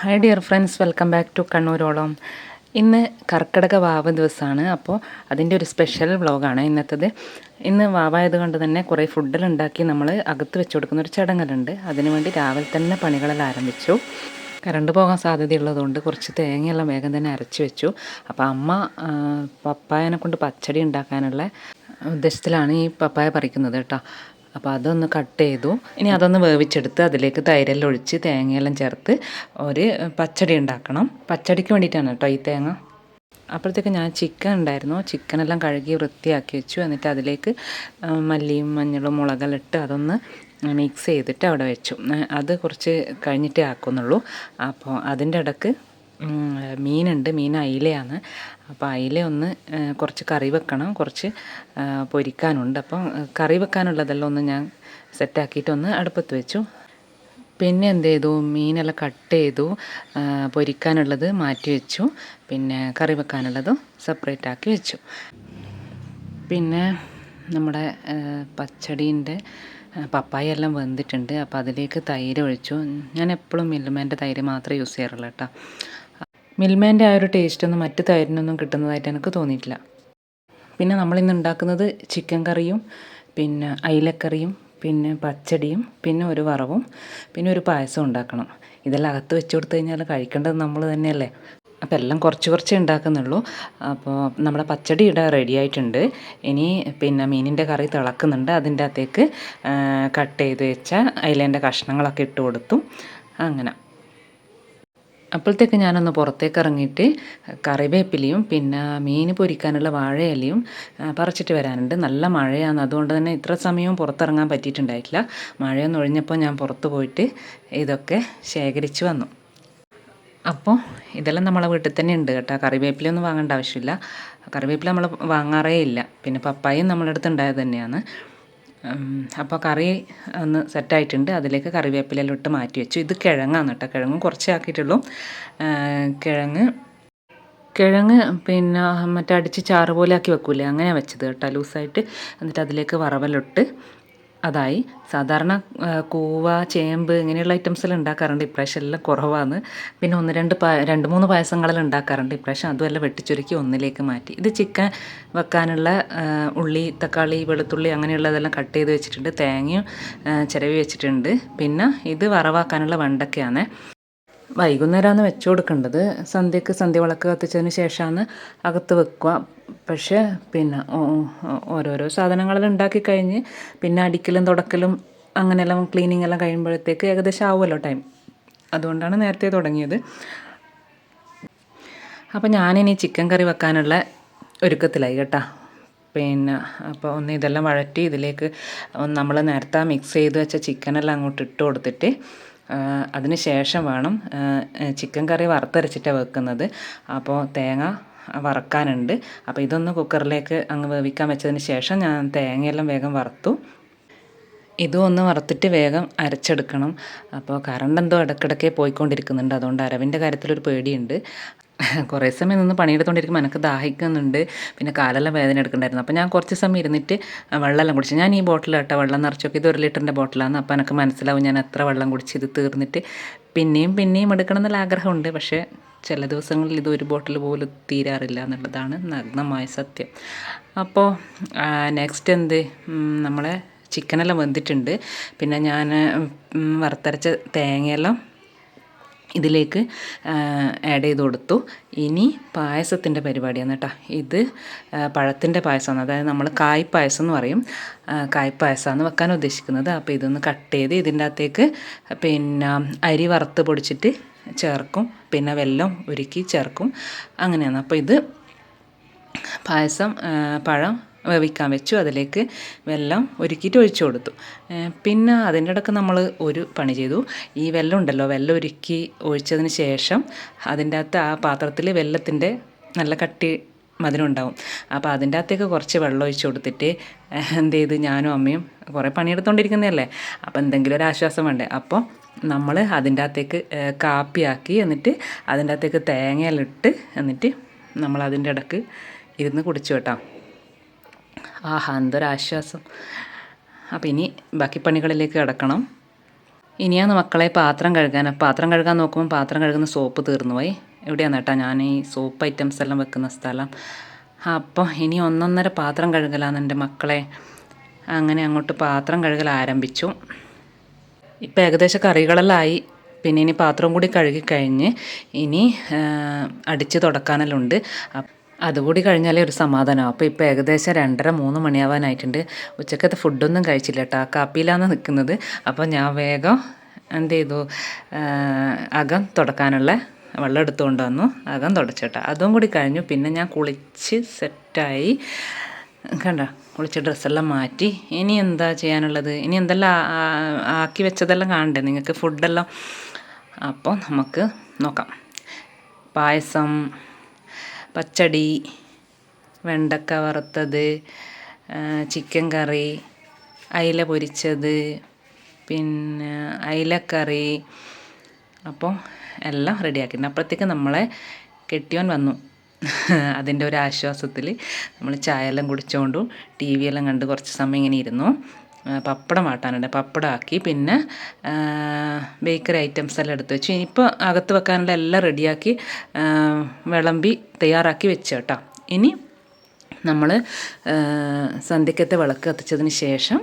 Hi dear friends welcome back to കണ്ണൂരോളം ഇന്ന് കർക്കിടക വാവ് ദിവസമാണ്. അപ്പോൾ അതിന്റെ ഒരു സ്പെഷ്യൽ വ്ളോഗാണ് ഇന്നത്തേത്. ഇന്ന് വാവായത് കൊണ്ട് തന്നെ കുറേ ഫുഡിലുണ്ടാക്കി നമ്മൾ അകത്ത് വെച്ച് കൊടുക്കുന്ന ഒരു ചടങ്ങലുണ്ട്. അതിനുവേണ്ടി രാവിലെ തന്നെ പണികളെല്ലാം ആരംഭിച്ചു. കറണ്ട് പോകാൻ സാധ്യതയുള്ളതുകൊണ്ട് കുറച്ച് തേങ്ങയെല്ലാം വേഗം തന്നെ അരച്ച് വെച്ചു. അപ്പോൾ അമ്മ പപ്പായനെ കൊണ്ട് പച്ചടി ഉണ്ടാക്കാനുള്ള ഉദ്ദേശത്തിലാണ് ഈ പപ്പായ പറിക്കുന്നത് കേട്ടോ. അപ്പോൾ അതൊന്ന് കട്ട് ചെയ്തു. ഇനി അതൊന്ന് വേവിച്ചെടുത്ത് അതിലേക്ക് തൈരെല്ലാം ഒഴിച്ച് തേങ്ങയെല്ലാം ചേർത്ത് ഒരു പച്ചടി ഉണ്ടാക്കണം. പച്ചടിക്ക് വേണ്ടിയിട്ടാണ് കേട്ടോ ഈ തേങ്ങ. അപ്പോഴത്തേക്ക് ഞാൻ ചിക്കൻ ഉണ്ടായിരുന്നു. ചിക്കനെല്ലാം കഴുകി വൃത്തിയാക്കി വെച്ചു. എന്നിട്ട് അതിലേക്ക് മല്ലിയും മഞ്ഞളും മുളകെല്ലാം ഇട്ട് അതൊന്ന് മിക്സ് ചെയ്തിട്ട് അവിടെ വെച്ചു. അത് കുറച്ച് കഴിഞ്ഞിട്ടേ ആക്കുന്നുള്ളൂ. അപ്പോൾ അതിന്റെ ഇടയ്ക്ക് മീനുണ്ട്. മീൻ അയിലയാണ്. അപ്പോൾ അയില ഒന്ന് കുറച്ച് കറി വെക്കണം. കുറച്ച് പൊരിക്കാനുണ്ട്. അപ്പം കറി വെക്കാനുള്ളതെല്ലാം ഒന്ന് ഞാൻ സെറ്റാക്കിയിട്ടൊന്ന് അടുപ്പത്ത് വെച്ചു. പിന്നെ എന്ത് ചെയ്തു? മീനെല്ലാം കട്ട് ചെയ്തു. പൊരിക്കാനുള്ളത് മാറ്റി വെച്ചു. പിന്നെ കറി വെക്കാനുള്ളതും സെപ്പറേറ്റ് ആക്കി വെച്ചു. പിന്നെ നമ്മുടെ പച്ചടീന്റെ പപ്പായ എല്ലാം വെന്തിട്ടുണ്ട്. അപ്പോൾ അതിലേക്ക് തൈര് ഒഴിച്ചു. ഞാൻ എപ്പോഴും മിൽമേന്റെ തൈര് മാത്രമേ യൂസ് ചെയ്യാറുള്ളൂ കേട്ടോ. മിൽമേന്റെ ആ ഒരു ടേസ്റ്റ് ഒന്നും മറ്റ് തൈരിനൊന്നും കിട്ടുന്നതായിട്ട് എനിക്ക് തോന്നിയിട്ടില്ല. പിന്നെ നമ്മളിന്ന് ഉണ്ടാക്കുന്നത് ചിക്കൻ കറിയും പിന്നെ അയിലക്കറിയും പിന്നെ പച്ചടിയും പിന്നെ ഒരു വറവും പിന്നെ ഒരു പായസം ഉണ്ടാക്കണം. ഇതെല്ലാം അകത്ത് വെച്ച് കൊടുത്തു കഴിഞ്ഞാൽ കഴിക്കേണ്ടത് നമ്മൾ തന്നെയല്ലേ? അപ്പോൾ എല്ലാം കുറച്ച് കുറച്ചേ ഉണ്ടാക്കുന്നുള്ളൂ. അപ്പോൾ നമ്മുടെ പച്ചടി ഇവിടെ റെഡി ആയിട്ടുണ്ട്. ഇനി പിന്നെ മീനിന്റെ കറി തിളക്കുന്നുണ്ട്. അതിന്റെ അകത്തേക്ക് കട്ട് ചെയ്ത് വെച്ച അയിലേന്റെ കഷ്ണങ്ങളൊക്കെ ഇട്ട് കൊടുത്തു. അങ്ങനെ. അപ്പോഴത്തേക്ക് ഞാനൊന്ന് പുറത്തേക്ക് ഇറങ്ങിയിട്ട് കറിവേപ്പിലയും പിന്നെ മീൻ പൊരിക്കാനുള്ള വാഴയിലയും പറിച്ചിട്ട് വരാനുണ്ട്. നല്ല മഴയാണ്. അതുകൊണ്ട് തന്നെ ഇത്ര സമയവും പുറത്തിറങ്ങാൻ പറ്റിയിട്ടുണ്ടായിട്ടില്ല. മഴയൊന്നും ഒഴിഞ്ഞപ്പോൾ ഞാൻ പുറത്ത് പോയിട്ട് ഇതൊക്കെ ശേഖരിച്ചു വന്നു. അപ്പോൾ ഇതെല്ലാം നമ്മളെ വീട്ടിൽ തന്നെ ഉണ്ട് കേട്ടോ. കറിവേപ്പിലൊന്നും വാങ്ങേണ്ട ആവശ്യമില്ല. കറിവേപ്പില നമ്മൾ വാങ്ങാറേ ഇല്ല. പിന്നെ പപ്പായും നമ്മളെ അടുത്ത് ഉണ്ടായത് തന്നെയാണ്. അപ്പോൾ കറി ഒന്ന് സെറ്റായിട്ടുണ്ട്. അതിലേക്ക് കറിവേപ്പിലെല്ലാം ഇട്ട് മാറ്റി വെച്ചു. ഇത് കിഴങ്ങാണ് കേട്ടോ. കിഴങ്ങ് കുറച്ചേ ആക്കിയിട്ടുള്ളൂ. കിഴങ്ങ്. കിഴങ്ങ് പിന്നെ മറ്റേ അടിച്ച് ചാറ് പോലെ ആക്കി വെക്കൂലേ? അങ്ങനെ വെച്ചത് കേട്ടോ. ലൂസായിട്ട്. എന്നിട്ട് അതിലേക്ക് വറവലിട്ട്. അതായി. സാധാരണ കൂവ ചേമ്പ് ഇങ്ങനെയുള്ള ഐറ്റംസ് എല്ലാം ഉണ്ടാക്കാറുണ്ട്. ഇപ്രാവശ്യം എല്ലാം കുറവാണ്. പിന്നെ ഒന്ന് രണ്ട് പാ രണ്ട് മൂന്ന് പായസങ്ങളെല്ലാം ഉണ്ടാക്കാറുണ്ട്. ഇപ്രാവശ്യം അതുമെല്ലാം വെട്ടിച്ചുരുക്കി ഒന്നിലേക്ക് മാറ്റി. ഇത് ചിക്കൻ വെക്കാനുള്ള ഉള്ളി തക്കാളി വെളുത്തുള്ളി അങ്ങനെയുള്ളതെല്ലാം കട്ട് ചെയ്ത് വെച്ചിട്ടുണ്ട്. തേങ്ങയും ചിരവി വെച്ചിട്ടുണ്ട്. പിന്നെ ഇത് വറവാക്കാനുള്ള വെണ്ടയ്ക്കയാണ്. വൈകുന്നേരമാണ് വെച്ചു കൊടുക്കേണ്ടത്. സന്ധ്യക്ക് സന്ധ്യ വിളക്ക് കത്തിച്ചതിന് ശേഷമാണ് അകത്ത് വെക്കുക. പക്ഷേ പിന്നെ ഓരോരോ സാധനങ്ങളെല്ലാം ഉണ്ടാക്കി കഴിഞ്ഞ് പിന്നെ അടിക്കലും തുടക്കലും അങ്ങനെയെല്ലാം ക്ലീനിങ് എല്ലാം കഴിയുമ്പോഴത്തേക്ക് ഏകദേശം ആവുമല്ലോ ടൈം അതുകൊണ്ടാണ് നേരത്തെ തുടങ്ങിയത്. അപ്പോൾ ഞാനിനി ചിക്കൻ കറി വെക്കാനുള്ള ഒരുക്കത്തിലായി കേട്ടോ. പിന്നെ അപ്പോൾ ഒന്ന് ഇതെല്ലാം വഴറ്റി ഇതിലേക്ക് നമ്മൾ നേരത്തെ മിക്സ് ചെയ്ത് വെച്ച ചിക്കനെല്ലാം അങ്ങോട്ട് ഇട്ട് കൊടുത്തിട്ട് അതിന് ശേഷം വേണം ചിക്കൻ കറി വറുത്തരച്ചിട്ടാണ് വെക്കുന്നത്. അപ്പോൾ തേങ്ങ വറക്കാനുണ്ട്. അപ്പോൾ ഇതൊന്ന് കുക്കറിലേക്ക് അങ്ങ് വേവിക്കാൻ വെച്ചതിന് ശേഷം ഞാൻ തേങ്ങയെല്ലാം വേഗം വറുത്തു. ഇതും ഒന്ന് വറുത്തിട്ട് വേഗം അരച്ചെടുക്കണം. അപ്പോൾ കറണ്ട് എന്തോ ഇടയ്ക്കിടയ്ക്ക് പോയിക്കൊണ്ടിരിക്കുന്നുണ്ട്. അതുകൊണ്ട് അരവിന്റെ കാര്യത്തിലൊരു പേടിയുണ്ട്. കുറേ സമയം നിന്ന് പണിയെടുത്തുകൊണ്ടിരിക്കുമ്പോൾ എനിക്ക് ദാഹിക്കുന്നുണ്ട്. പിന്നെ കാലെല്ലാം വേദന എടുക്കണ്ടായിരുന്നു. അപ്പോൾ ഞാൻ കുറച്ച് സമയം ഇരുന്നിട്ട് വെള്ളമെല്ലാം കുടിച്ചു. ഞാൻ ഈ ബോട്ടിലാട്ടോ വെള്ളം നിറച്ചൊക്കെ ഇത് ഒരു ലിറ്ററിന്റെ ബോട്ടിലാണ് അപ്പോൾ എനിക്ക് മനസ്സിലാവും ഞാൻ എത്ര വെള്ളം കുടിച്ച് ഇത് തീർന്നിട്ട്. പിന്നെയും പിന്നെയും എടുക്കണം എന്നുള്ള ആഗ്രഹമുണ്ട്. പക്ഷേ ചില ദിവസങ്ങളിൽ ഇത് ഒരു ബോട്ടിൽ പോലും തീരാറില്ല എന്നുള്ളതാണ് നഗ്നമായ സത്യം. അപ്പോൾ നെക്സ്റ്റ് എന്ത്? നമ്മളെ ചിക്കനെല്ലാം വെന്തിട്ടുണ്ട്. പിന്നെ ഞാൻ വറുത്തരച്ച തേങ്ങയെല്ലാം ഇതിലേക്ക് ആഡ് ചെയ്ത് കൊടുത്തു. ഇനി പായസത്തിന്റെ പരിപാടിയാണ് കേട്ടോ ഇത് പഴത്തിന്റെ പായസമാണ്. അതായത് നമ്മൾ കായ്പായസം എന്ന് പറയും. കായ്പായസമാണ് കായ് വെക്കാൻ ഉദ്ദേശിക്കുന്നത്. അപ്പോൾ ഇതൊന്ന് കട്ട് ചെയ്ത് ഇതിന്റെ അകത്തേക്ക് പിന്നെ അരി വറുത്ത് പൊടിച്ചിട്ട് ചേർക്കും. പിന്നെ വെല്ലം ഒരുക്കി ചേർക്കും. അങ്ങനെയാണ്. അപ്പോൾ ഇത് പായസം പഴം വേവിക്കാൻ വെച്ചു. അതിലേക്ക് വെള്ളം ഒരുക്കിയിട്ട് ഒഴിച്ചു കൊടുത്തു. പിന്നെ അതിന്റെ ഇടയ്ക്ക് നമ്മൾ ഒരു പണി ചെയ്തു. ഈ വെള്ളം ഉണ്ടല്ലോ വെള്ളം ഒരുക്കി ഒഴിച്ചതിന് ശേഷം അതിന്റെ അകത്ത് ആ പാത്രത്തിൽ വെള്ളത്തിന്റെ നല്ല കട്ടി മധുരം ഉണ്ടാവും. അപ്പോൾ അതിന്റെ അകത്തേക്ക് കുറച്ച് വെള്ളം ഒഴിച്ചു കൊടുത്തിട്ട് എന്ത് ചെയ്ത്? ഞാനും അമ്മയും കുറേ പണിയെടുത്തുകൊണ്ടിരിക്കുന്നതല്ലേ അപ്പോൾ എന്തെങ്കിലും ഒരു ആശ്വാസം വേണ്ടേ? അപ്പോൾ നമ്മൾ അതിന്റെ അകത്തേക്ക് കാപ്പിയാക്കി എന്നിട്ട് അതിന്റെ അകത്തേക്ക് തേങ്ങയിലിട്ട് എന്നിട്ട് നമ്മൾ അതിന്റെ ഇടയ്ക്ക് ഇരുന്ന് കുടിച്ചു കേട്ടോ. ആഹാ എന്തൊരാശ്വാസം. അപ്പോൾ ഇനി ബാക്കി പണികളിലേക്ക് കിടക്കണം. ഇനിയാണ് മക്കളെ പാത്രം കഴുകാൻ. പാത്രം കഴുകാൻ നോക്കുമ്പോൾ പാത്രം കഴുകുന്ന സോപ്പ് തീർന്നു പോയി. എവിടെയാണ് കേട്ടോ ഞാൻ ഈ സോപ്പ് ഐറ്റംസ് എല്ലാം വെക്കുന്ന സ്ഥലം. അപ്പോൾ ഇനി ഒന്നൊന്നര പാത്രം കഴുകലാണ് എന്റെ മക്കളെ. അങ്ങനെ അങ്ങോട്ട് പാത്രം കഴുകൽ ആരംഭിച്ചു. ഇപ്പം ഏകദേശം കറികളെല്ലാം ആയി. പിന്നെ ഇനി പാത്രം കൂടി കഴുകി കഴിഞ്ഞ് ഇനി അടിച്ച് തുടക്കാനെല്ലാം ഉണ്ട്. അപ്പ് അതുകൂടി കഴിഞ്ഞാലേ ഒരു സമാധാനമാണ് അപ്പോൾ ഇപ്പോൾ ഏകദേശം രണ്ടര മൂന്ന് മണിയാവാനായിട്ടുണ്ട്. ഉച്ചക്കത്തെ ഫുഡൊന്നും കഴിച്ചില്ല കേട്ടോ കാപ്പിയിലാണ് നിൽക്കുന്നത് അപ്പോൾ ഞാൻ വേഗം എന്ത് ചെയ്തു അകം തുടക്കാനുള്ള വെള്ളം എടുത്തുകൊണ്ട് വന്നു. അകം തുടച്ചേട്ടാ. അതും കൂടി കഴിഞ്ഞു. പിന്നെ ഞാൻ കുളിച്ച് സെറ്റായി. കണ്ട? കുളിച്ച് ഡ്രസ്സെല്ലാം മാറ്റി. ഇനി എന്താ ചെയ്യാനുള്ളത്? ഇനി എന്തെല്ലാം ആക്കി വെച്ചതെല്ലാം കാണണ്ടേ? നിങ്ങൾക്ക് ഫുഡെല്ലാം? അപ്പോൾ നമുക്ക് നോക്കാം. പായസം പച്ചടി വെണ്ടക്ക വറുത്തത് ചിക്കൻ കറി അയില പൊരിച്ചത് പിന്നെ അയിലക്കറി. അപ്പോൾ എല്ലാം റെഡിയാക്കിയിട്ടുണ്ട് അപ്പോഴത്തേക്ക് നമ്മളെ കെട്ടിയോൻ വന്നു. അതിന്റെ ഒരു ആശ്വാസത്തിൽ നമ്മൾ ചായ എല്ലാം കുടിച്ചുകൊണ്ടും ടി വി എല്ലാം കണ്ട് കുറച്ച് സമയം ഇങ്ങനെ ഇരുന്നു. പപ്പടം വാട്ടാനുണ്ട്. പപ്പടം ആക്കി പിന്നെ ബേക്കറി ഐറ്റംസ് എല്ലാം എടുത്ത് വെച്ചു. ഇനിയിപ്പോൾ അകത്ത് വെക്കാനുള്ള എല്ലാം റെഡിയാക്കി വിളമ്പി തയ്യാറാക്കി വെച്ചു കേട്ടോ. ഇനി നമ്മൾ സന്ധ്യക്കത്തെ വിളക്ക് കത്തിച്ചതിന് ശേഷം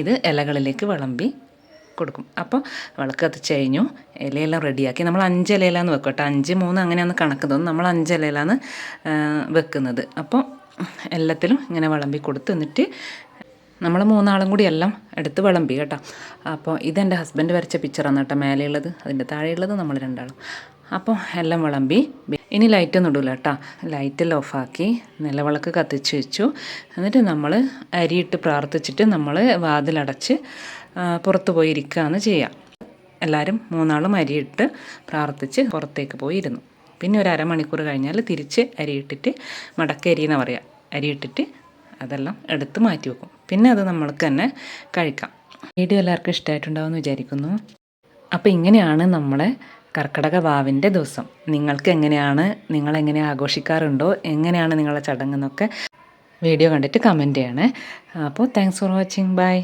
ഇത് ഇലകളിലേക്ക് വിളമ്പി കൊടുക്കും. അപ്പോൾ വിളക്ക് കത്തിച്ച് കഴിഞ്ഞു ഇലയെല്ലാം റെഡിയാക്കി. നമ്മൾ അഞ്ച് ഇലയിലാന്ന് വെക്കും കേട്ടോ. അഞ്ച് മൂന്ന് അങ്ങനെയാണ് കണക്ക് നമ്മൾ അഞ്ച് ഇലയിലാണ് വെക്കുന്നത്. അപ്പോൾ എല്ലാത്തിലും ഇങ്ങനെ വിളമ്പി കൊടുത്ത് എന്നിട്ട് നമ്മൾ മൂന്നാളും കൂടി എല്ലാം എടുത്ത് വിളമ്പി കേട്ടോ. അപ്പോൾ ഇതെന്റെ ഹസ്ബൻഡ് വരച്ച പിക്ചറാണ് കേട്ടോ മേലെയുള്ളത്. അതിന്റെ താഴെയുള്ളത് നമ്മൾ രണ്ടാളും. അപ്പോൾ എല്ലാം വിളമ്പി ഇനി ലൈറ്റൊന്നും ഇടില്ല കേട്ടോ. ലൈറ്റെല്ലാം ഓഫാക്കി നിലവിളക്ക് കത്തിച്ച് വെച്ചു. എന്നിട്ട് നമ്മൾ അരിയിട്ട് പ്രാർത്ഥിച്ചിട്ട് നമ്മൾ വാതിലടച്ച് പുറത്ത് പോയി ഇരിക്കുകയാണ് ചെയ്യുക എല്ലാവരും മൂന്നാളും അരിയിട്ട് പ്രാർത്ഥിച്ച് പുറത്തേക്ക് പോയി ഇരുന്നു. പിന്നെ ഒരു അരമണിക്കൂർ കഴിഞ്ഞാൽ തിരിച്ച് അരിയിട്ടിട്ട് മടക്കരി എന്ന് പറയാം. അരിയിട്ടിട്ട് അതെല്ലാം എടുത്ത് മാറ്റി വെക്കും. പിന്നെ അത് നമ്മൾക്ക് തന്നെ കഴിക്കാം. വീഡിയോ എല്ലാവർക്കും ഇഷ്ടമായിട്ടുണ്ടാവുമെന്ന് വിചാരിക്കുന്നു. അപ്പോൾ ഇങ്ങനെയാണ് നമ്മളെ കർക്കിടക വാവിന്റെ ദിവസം. നിങ്ങൾക്ക് എങ്ങനെയാണ് നിങ്ങൾ എങ്ങനെ ആഘോഷിക്കാറുണ്ടോ എങ്ങനെയാണ് നിങ്ങളുടെ ചടങ്ങെന്നൊക്കെ വീഡിയോ കണ്ടിട്ട് കമന്റ് ചെയ്യണേ. അപ്പോൾ താങ്ക്സ് ഫോർ വാച്ചിങ് ബൈ